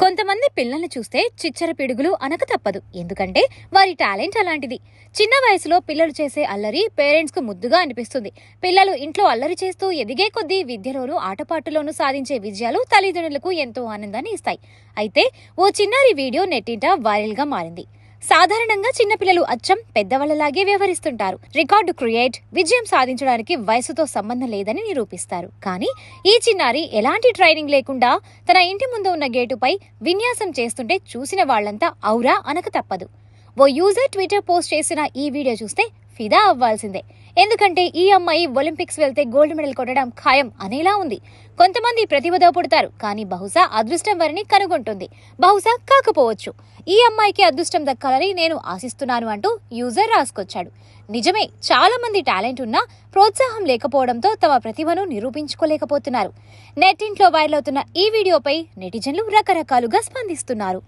కొంతమంది పిల్లల్ని చూస్తే చిచ్చర పిడుగులు అనక తప్పదు. ఎందుకంటే వారి టాలెంట్ అలాంటిది. చిన్న వయసులో పిల్లలు చేసే అల్లరి పేరెంట్స్కు ముద్దుగా అనిపిస్తుంది. పిల్లలు ఇంట్లో అల్లరి చేస్తూ ఎదిగే కొద్దీ విద్యలోనూ ఆటపాటలోనూ సాధించే విజయాలు తల్లిదండ్రులకు ఎంతో ఆనందాన్ని ఇస్తాయి. అయితే ఓ చిన్నారి వీడియో నెట్టింట వైరల్గా మారింది. సాధారణంగా చిన్నపిల్లలు అచ్చం పెద్దవాళ్ళలాగే వ్యవహరిస్తుంటారు. రికార్డు క్రియేట్ విజయం సాధించడానికి వయసుతో సంబంధం లేదని నిరూపిస్తారు. కానీ ఈ చిన్నారి ఎలాంటి ట్రైనింగ్ లేకుండా తన ఇంటి ముందు ఉన్న గేటుపై విన్యాసం చేస్తుంటే చూసిన వాళ్ళంతా ఔరా అనక తప్పదు. ఓ యూజర్ ట్విట్టర్ పోస్ట్ చేసిన ఈ వీడియో చూస్తే ఫిదా అవ్వాల్సిందే. ఎందుకంటే ఈ అమ్మాయి ఒలింపిక్స్ వెళ్తే గోల్డ్ మెడల్ కొట్టడం ఖాయం అనేలా ఉంది. కొంతమంది ప్రతిభతో పుడతారు కానీ బహుశా అదృష్టం వారిని కనుగొంటుంది. బహుశా కాకపోవచ్చు. ఈ అమ్మాయికి అదృష్టం దక్కాలని నేను ఆశిస్తున్నాను అంటూ యూజర్ రాసుకొచ్చాడు. నిజమే చాలా మంది టాలెంట్ ఉన్నా ప్రోత్సాహం లేకపోవడంతో తమ ప్రతిభను నిరూపించుకోలేకపోతున్నారు. నెట్టింట్లో వైరల్ అవుతున్న ఈ వీడియోపై నెటిజన్లు రకరకాలుగా స్పందిస్తున్నారు.